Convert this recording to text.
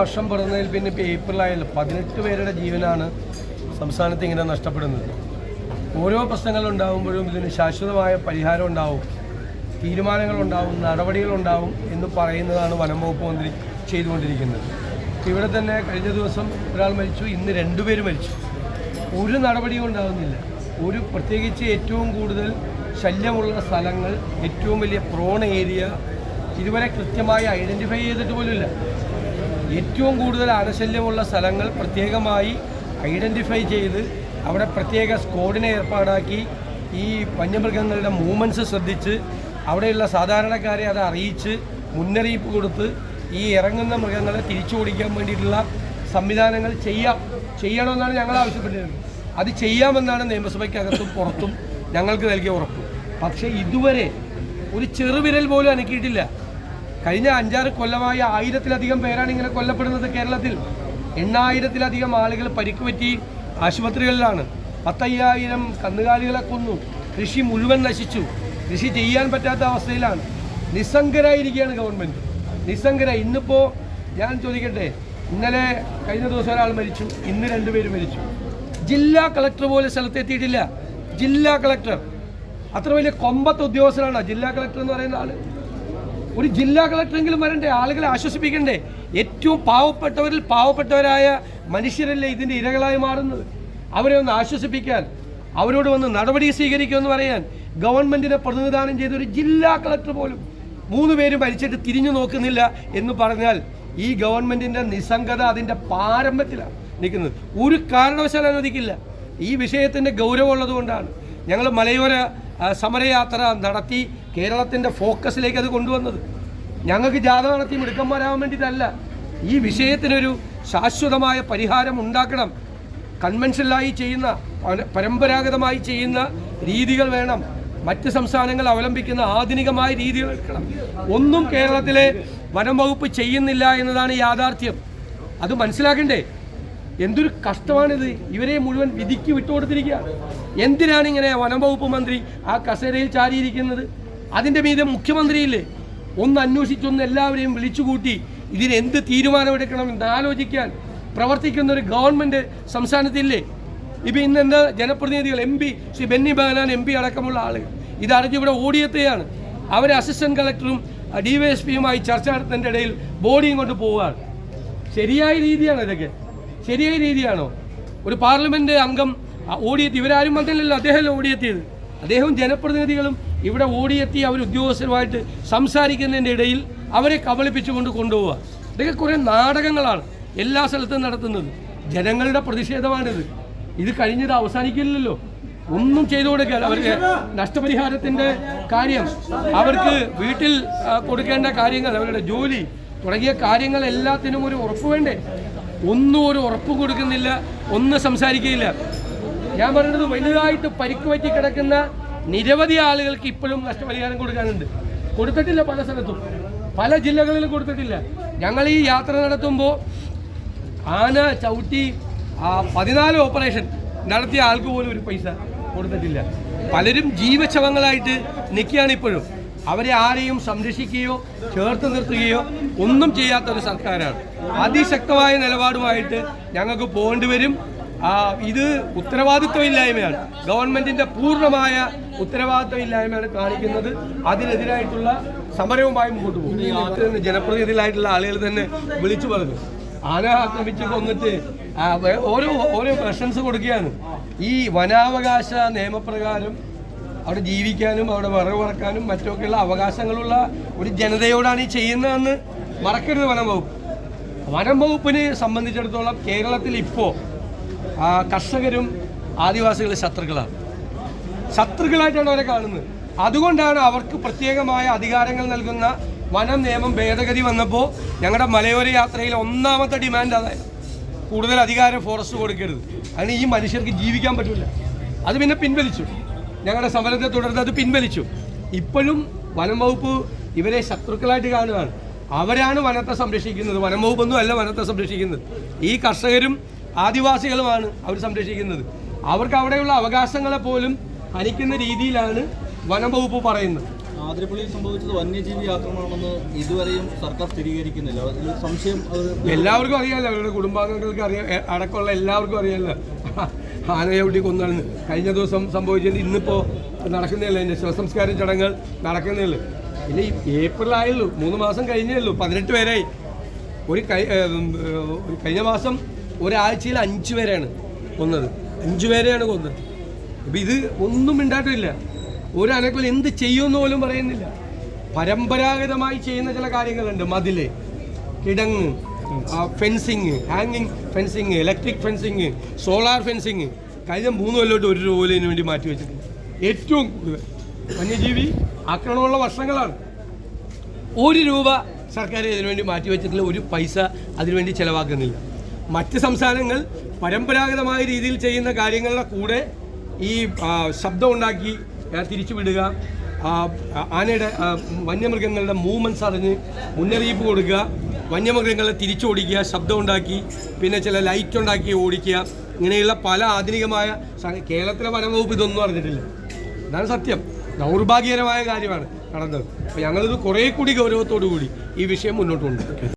വർഷം പിറന്നതിൽ പിന്നെ ഇപ്പോൾ ഏപ്രിലായാലും പതിനെട്ട് പേരുടെ ജീവനാണ് സംസ്ഥാനത്ത് ഇങ്ങനെ നഷ്ടപ്പെടുന്നത്. ഓരോ പ്രശ്നങ്ങൾ ഉണ്ടാകുമ്പോഴും ഇതിന് ശാശ്വതമായ പരിഹാരം ഉണ്ടാവും തീരുമാനങ്ങളുണ്ടാവും നടപടികളുണ്ടാവും എന്ന് പറയുന്നതാണ് വനം വകുപ്പ് മന്ത്രി ചെയ്തുകൊണ്ടിരിക്കുന്നത്. ഇവിടെ തന്നെ കഴിഞ്ഞ ദിവസം ഒരാൾ മരിച്ചു ഇന്ന് രണ്ടുപേര് മരിച്ചു. ഒരു നടപടിയും ഉണ്ടാകുന്നില്ല ഒരു പ്രത്യേകിച്ച് ഏറ്റവും കൂടുതൽ ശല്യമുള്ള സ്ഥലങ്ങൾ ഏറ്റവും വലിയ പ്രോൺ ഏരിയ ഇതുവരെ കൃത്യമായി ഐഡന്റിഫൈ ചെയ്തിട്ട് പോലുമില്ല. ഏറ്റവും കൂടുതൽ ആനശല്യമുള്ള സ്ഥലങ്ങൾ പ്രത്യേകമായി ഐഡന്റിഫൈ ചെയ്ത് അവിടെ പ്രത്യേക സ്ക്വാഡിനെ ഏർപ്പാടാക്കി ഈ വന്യമൃഗങ്ങളുടെ മൂവ്മെന്റ്സ് ശ്രദ്ധിച്ച് അവിടെയുള്ള സാധാരണക്കാരെ അത് അറിയിച്ച് മുന്നറിയിപ്പ് കൊടുത്ത് ഈ ഇറങ്ങുന്ന മൃഗങ്ങളെ തിരിച്ചു ഓടിക്കാൻ വേണ്ടിയിട്ടുള്ള സംവിധാനങ്ങൾ ചെയ്യാം. ചെയ്യണമെന്നാണ് ഞങ്ങൾ ആവശ്യപ്പെട്ടിരുന്നത്. അത് ചെയ്യാമെന്നാണ് നിയമസഭയ്ക്കകത്തും പുറത്തും ഞങ്ങൾക്ക് നൽകിയ ഉറപ്പ്. പക്ഷേ ഇതുവരെ ഒരു ചെറുവിരൽ പോലും അനക്കിയിട്ടില്ല. കഴിഞ്ഞ അഞ്ചാറ് കൊല്ലമായി ആയിരത്തിലധികം പേരാണ് ഇങ്ങനെ കൊല്ലപ്പെടുന്നത് കേരളത്തിൽ. എണ്ണായിരത്തിലധികം ആളുകൾ പരിക്ക് പറ്റി ആശുപത്രികളിലാണ്. പത്തയ്യായിരം കന്നുകാലികളെ കൊന്നു. കൃഷി മുഴുവൻ നശിച്ചു. കൃഷി ചെയ്യാൻ പറ്റാത്ത അവസ്ഥയിലാണ്. നിസ്സംഗരായിരിക്കുകയാണ് ഗവൺമെന്റ് നിസ്സംഗര. ഇന്നിപ്പോൾ ഞാൻ ചോദിക്കട്ടെ? ഇന്നലെ കഴിഞ്ഞ ദിവസം ഒരാൾ മരിച്ചു. ഇന്ന് രണ്ടുപേര് മരിച്ചു. ജില്ലാ കളക്ടർ പോലെ സ്ഥലത്തെത്തിയിട്ടില്ല. ജില്ലാ കളക്ടർ. അത്ര വലിയ കൊമ്പത്ത് ഉദ്യോഗസ്ഥരാണ് ജില്ലാ കളക്ടർ എന്ന് പറയുന്ന ആൾ. ഒരു ജില്ലാ കളക്ടറെങ്കിലും വരണ്ടേ? ആളുകളെ ആശ്വസിപ്പിക്കണ്ടേ? ഏറ്റവും പാവപ്പെട്ടവരിൽ പാവപ്പെട്ടവരായ മനുഷ്യരല്ലേ ഇതിന്റെ ഇരകളായി മാറുന്നത്? അവരെ ഒന്ന് ആശ്വസിപ്പിക്കാൻ അവരോട് വന്ന് നടപടി സ്വീകരിക്കുമെന്ന് പറയാൻ ഗവൺമെന്റിനെ പ്രതിനിധാനം ചെയ്ത ഒരു ജില്ലാ കളക്ടർ പോലും മൂന്ന് പേര് ഭരിച്ചിട്ട് തിരിഞ്ഞു നോക്കുന്നില്ല എന്ന് പറഞ്ഞാൽ ഈ ഗവൺമെന്റിന്റെ നിസ്സംഗത അതിന്റെ പാരമ്പത്തിലാണ് നിൽക്കുന്നത്. ഒരു കാരണവശാൽ അനുവദിക്കില്ല. ഈ വിഷയത്തിന്റെ ഗൗരവമുള്ളതുകൊണ്ടാണ് ഞങ്ങൾ മലയോര സമരയാത്ര നടത്തി കേരളത്തിന്റെ ഫോക്കസിലേക്ക് അത് കൊണ്ടുവന്നത്. ഞങ്ങൾക്ക് ജാഥ നടത്തി മിടുക്കന്മാരാകാൻ വേണ്ടിയിട്ടല്ല. ഈ വിഷയത്തിനൊരു ശാശ്വതമായ പരിഹാരം ഉണ്ടാക്കണം. കൺവെൻഷനിലായി ചെയ്യുന്ന പരമ്പരാഗതമായി ചെയ്യുന്ന രീതികൾ വേണം. മറ്റ് സംസ്ഥാനങ്ങൾ അവലംബിക്കുന്ന ആധുനികമായ രീതികൾ എടുക്കണം. ഒന്നും കേരളത്തിലെ വനം വകുപ്പ് ചെയ്യുന്നില്ല എന്നതാണ് യാഥാർത്ഥ്യം. അത് മനസ്സിലാക്കണ്ടേ? എന്തൊരു കഷ്ടമാണിത്. ഇവരെ മുഴുവൻ വിധിക്ക് വിട്ടുകൊടുത്തിരിക്കുകയാണ്. എന്തിനാണ് ഇങ്ങനെ വനം വകുപ്പ് മന്ത്രി ആ കസേരയിൽ ചാരിയിരിക്കുന്നത്? അതിന്റെ മീതെ മുഖ്യമന്ത്രിയില്ലേ? ഒന്ന് അന്വേഷിച്ചൊന്ന് എല്ലാവരെയും വിളിച്ചുകൂട്ടി ഇതിനെന്ത് തീരുമാനമെടുക്കണം എന്ന് ആലോചിക്കാൻ പ്രവർത്തിക്കുന്ന ഒരു ഗവൺമെന്റ് സംസ്ഥാനത്തില്ലേ? ഇപ്പം ഇന്ന് എന്താ ജനപ്രതിനിധികൾ M P Shri Benny Behanan M P അടക്കമുള്ള ആളുകൾ. ഇതറിഞ്ഞ് ഇവിടെ ഓടിയെത്തുകയാണ്. അവരെ അസിസ്റ്റന്റ് കളക്ടറും ഡി വൈ എസ് പിയുമായി ചർച്ച നടത്തുന്നതിന്റെ ഇടയിൽ ബോഡിയും കൊണ്ട് പോവുകയാണ്. ശരിയായ രീതിയാണോ ഇതൊക്കെ? ശരിയായ രീതിയാണോ? ഒരു പാർലമെന്റ് അംഗം ഓടിയെത്തി. ഇവരാരും വന്നില്ലല്ലോ. അദ്ദേഹമല്ല ഓടിയെത്തിയത്? അദ്ദേഹവും ജനപ്രതിനിധികളും ഇവിടെ ഓടിയെത്തി അവർ ഉദ്യോഗസ്ഥരുമായിട്ട് സംസാരിക്കുന്നതിന്റെ ഇടയിൽ അവരെ കബളിപ്പിച്ചുകൊണ്ട് കൊണ്ടുപോവുക. ഇതൊക്കെ കുറേ നാടകങ്ങളാണ് എല്ലാ സ്ഥലത്തും നടത്തുന്നത്. ജനങ്ങളുടെ പ്രതിഷേധമാണിത്. ഇത് കഴിഞ്ഞത് അവസാനിക്കില്ലല്ലോ. ഒന്നും ചെയ്തു കൊടുക്കാൻ അവർക്ക് നഷ്ടപരിഹാരത്തിന്റെ കാര്യം. അവർക്ക് വീട്ടിൽ കൊടുക്കേണ്ട കാര്യങ്ങൾ അവരുടെ ജോലി തുടങ്ങിയ കാര്യങ്ങൾ എല്ലാത്തിനും ഒരു ഉറപ്പ് വേണ്ടേ? ഒന്നും ഒരു ഉറപ്പ് കൊടുക്കുന്നില്ല ഒന്നും സംസാരിക്കുകയില്ല. ഞാൻ പറയുന്നത് വലുതായിട്ട് പരിക്ക് പറ്റി കിടക്കുന്ന നിരവധി ആളുകൾക്ക് ഇപ്പോഴും നഷ്ടപരിഹാരം കൊടുക്കാനുണ്ട്. കൊടുത്തിട്ടില്ല പല സ്ഥലത്തും. പല ജില്ലകളിലും കൊടുത്തിട്ടില്ല. ഞങ്ങൾ ഈ യാത്ര നടത്തുമ്പോൾ ആന ചവിട്ടി പതിനാല് ഓപ്പറേഷൻ നടത്തിയ ആൾക്ക് പോലും ഒരു പൈസ കൊടുത്തിട്ടില്ല. പലരും ജീവശവങ്ങളായിട്ട് നിൽക്കുകയാണ് ഇപ്പോഴും. അവരെ ആരെയും സംരക്ഷിക്കുകയോ ചേർത്ത് നിർത്തുകയോ ഒന്നും ചെയ്യാത്ത ഒരു സർക്കാരാണ്. അതിശക്തമായ നിലപാടുമായിട്ട് ഞങ്ങൾക്ക് പോകേണ്ടി വരും. ഇത് ഉത്തരവാദിത്വമില്ലായ്മയാണ്. ഗവൺമെന്റിന്റെ പൂർണമായ ഉത്തരവാദിത്വമില്ലായ്മയാണ് കാണിക്കുന്നത്. അതിനെതിരായിട്ടുള്ള സമരവുമായി മുമ്പോട്ട് പോകും. ജനപ്രതിനിധികളായിട്ടുള്ള ആളുകൾ തന്നെ വിളിച്ചു പറഞ്ഞു. ആന ആക്രമിച്ച് കൊന്നിട്ട് ഓരോ ഓരോ പ്രഷൻസ് കൊടുക്കുകയാണ്. ഈ വനാവകാശ നിയമപ്രകാരം അവിടെ ജീവിക്കാനും അവിടെ വിറവ് പറക്കാനും മറ്റൊക്കെയുള്ള അവകാശങ്ങളുള്ള ഒരു ജനതയോടാണ് ഈ ചെയ്യുന്നതെന്ന് മറക്കരുത് വനം വകുപ്പ്. വനം വകുപ്പിനെ സംബന്ധിച്ചിടത്തോളം കേരളത്തിൽ ഇപ്പോൾ കർഷകരും ആദിവാസികളും ശത്രുക്കളാണ്. ശത്രുക്കളായിട്ടാണ് അവരെ കാണുന്നത്. അതുകൊണ്ടാണ് അവർക്ക് പ്രത്യേകമായ അധികാരങ്ങൾ നൽകുന്ന വനം നിയമം ഭേദഗതി വന്നപ്പോൾ ഞങ്ങളുടെ മലയോര യാത്രയിൽ ഒന്നാമത്തെ ഡിമാൻഡ് അതായത് കൂടുതൽ അധികാരം ഫോറസ്റ്റ് കൊടുക്കരുത്. അതിന് ഈ മനുഷ്യർക്ക് ജീവിക്കാൻ പറ്റില്ല അത് പിന്നെ പിൻവലിച്ചു. ഞങ്ങളുടെ സമരത്തെ തുടർന്ന് അത് പിൻവലിച്ചു. ഇപ്പോഴും വനം വകുപ്പ് ഇവരെ ശത്രുക്കളായിട്ട് കാണുകയാണ്. അവരാണ് വനത്തെ സംരക്ഷിക്കുന്നത്. വനം വകുപ്പൊന്നും അല്ല വനത്തെ സംരക്ഷിക്കുന്നത്. ഈ കർഷകരും ആദിവാസികളുമാണ് അവർ സംരക്ഷിക്കുന്നത്. അവർക്ക് അവിടെയുള്ള അവകാശങ്ങളെ പോലും ഹനിക്കുന്ന രീതിയിലാണ് വനം വകുപ്പ് പറയുന്നത്. ആതിരപ്പള്ളിയിൽ സംഭവിച്ചത് വന്യജീവി ആക്രമണമെന്ന് ഇതുവരെയും സർക്കാർ സ്ഥിരീകരിക്കുന്നില്ല. അതിൽ സംശയം എല്ലാവർക്കും അറിയാമല്ലോ അവരുടെ കുടുംബാംഗങ്ങൾക്ക് അറിയാം. അടക്കമുള്ള എല്ലാവർക്കും അറിയാമല്ലോ ആനയെ ഒട്ടി കൊന്നാണ്. കഴിഞ്ഞ ദിവസം സംഭവിച്ചത് ഇന്നിപ്പോൾ നടക്കുന്നില്ല അതിന്റെ ശവസംസ്കാര ചടങ്ങുകൾ നടക്കുന്നില്ല പിന്നെ ഏപ്രിൽ ആയുള്ളൂ. മൂന്ന് മാസം കഴിഞ്ഞേ ഉള്ളൂ. പതിനെട്ട് പേരായി. ഒരു കഴിഞ്ഞ മാസം ഒരാഴ്ചയിൽ അഞ്ച് പേരാണ് കൊന്നത്. അഞ്ച് പേരെയാണ് കൊന്നത്. അപ്പം ഇത് ഒന്നും മിണ്ടാട്ടില്ല ഒരു അനക്കൽ എന്ത് ചെയ്യുമെന്ന് പോലും പറയുന്നില്ല. പരമ്പരാഗതമായി ചെയ്യുന്ന ചില കാര്യങ്ങളുണ്ട്. മതിൽ കിടങ്ങ് ഫെൻസിങ് ഹാങ്ങിങ് fencing electric fencing solar fencing കഴിഞ്ഞ മൂന്ന് കൊല്ലോട്ട് ഒരു രൂപയിന് വേണ്ടി മാറ്റി വെച്ചിട്ടുണ്ട്. ഏറ്റവും കൂടുതൽ. വന്യജീവി ആക്രമണമുള്ള വർഷങ്ങളാണ്. ഒരു രൂപ സർക്കാർ ഇതിനു വേണ്ടി മാറ്റി വെച്ചിട്ടില്ല ഒരു പൈസ അതിനുവേണ്ടി ചിലവാക്കുന്നില്ല. മറ്റ് സംസ്ഥാനങ്ങൾ പരമ്പരാഗതമായ രീതിയിൽ ചെയ്യുന്ന കാര്യങ്ങളുടെ കൂടെ ഈ ശബ്ദം ഉണ്ടാക്കി തിരിച്ചു വിടുക ആനയുടെ വന്യമൃഗങ്ങളുടെ മൂവ്മെന്റ്സ് അറിഞ്ഞ് മുന്നറിയിപ്പ് കൊടുക്കുക വന്യമൃഗങ്ങളെ തിരിച്ചോടിക്കുക ശബ്ദം ഉണ്ടാക്കി പിന്നെ ചില ലൈറ്റ് ഉണ്ടാക്കി ഓടിക്കുക ഇങ്ങനെയുള്ള പല ആധുനികമായ കേരളത്തിലെ വനംവകുപ്പ് ഇതൊന്നും അറിഞ്ഞിട്ടില്ല. അതാണ് സത്യം. ദൗർഭാഗ്യകരമായ കാര്യമാണ് നടന്നത്. അപ്പോൾ ഞങ്ങളിത് കുറേ കൂടി ഗൗരവത്തോടു കൂടി ഈ വിഷയം മുന്നോട്ട് കൊണ്ടുപോകും